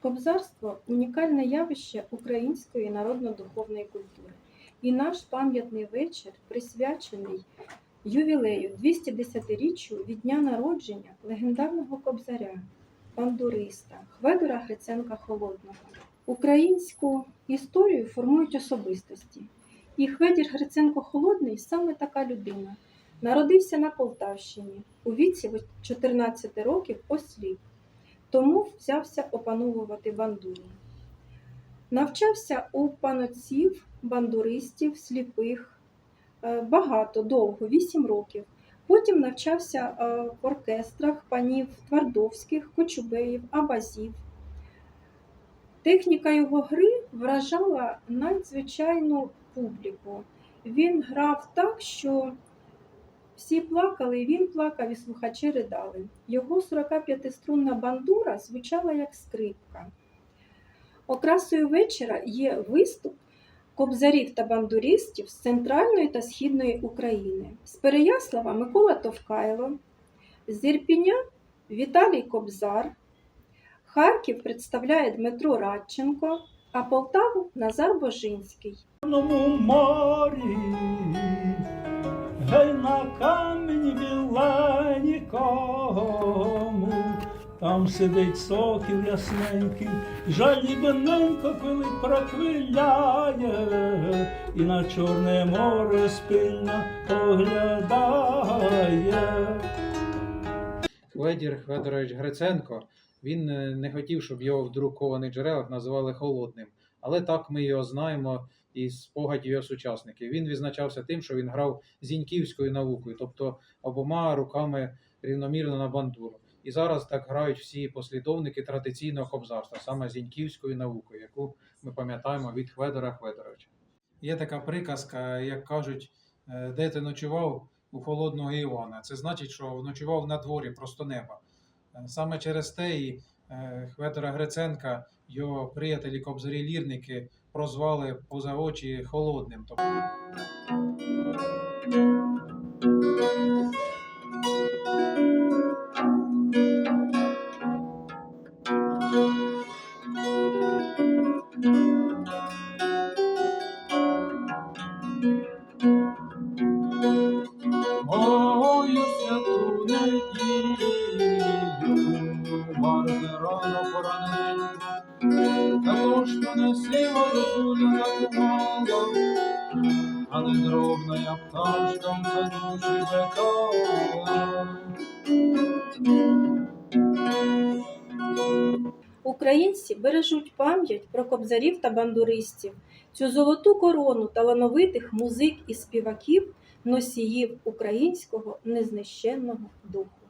Кобзарство унікальне явище української народно-духовної культури. І наш пам'ятний вечір присвячений ювілею 210-річчю від дня народження легендарного кобзаря, бандуриста Хведора Гриценка Холодного. Українську історію формують особистості. І Хведір Гриценко Холодний саме така людина. Народився на Полтавщині у віці 14 років осліп тому взявся опановувати бандуру. Навчався у панотців, бандуристів, сліпих е, багато, довго, 8 років. Потім навчався е, в оркестрах панів Твардовських, Кочубеїв, Абазів. Техніка його гри вражала надзвичайну публіку. Він грав так, що всі плакали, і він плакав, і слухачі ридали. Його 45-струнна бандура звучала як скрипка. Окрасою вечора є виступ кобзарів та бандуристів з центральної та східної України. З Переяслава Микола Товкайло, з Ірпіня Віталій Кобзар, Харків представляє Дмитро Радченко, а Полтаву Назар Божинський. Морі, гей на камені біленькому, там сидить сокіл ясненький, жалібненько пилить проквиляє, і на Чорне море спільно поглядає. Федір Федорович Гриценко, він е, не хотів, щоб його в друкованих джерелах називали холодним. Але так ми його знаємо із спогадів його сучасників. Він відзначався тим, що він грав зіньківською наукою, тобто обома руками рівномірно на бандуру. І зараз так грають всі послідовники традиційного кобзарства, саме зіньківською наукою, яку ми пам'ятаємо від Хведора Хведоровича. Є така приказка, як кажуть, е, де ти ночував у холодного Івана. Це значить, що ночував на дворі просто неба. Е, Саме через те і Хведора Гриценка його приятелі кобзарі лірники прозвали поза очі холодним. Тобто Мою святу Також понеси зуля мало, а не дробна я пташкам за душі бетала. Українці бережуть пам'ять про кобзарів та бандуристів, цю золоту корону талановитих музик і співаків, носіїв українського незнищенного духу.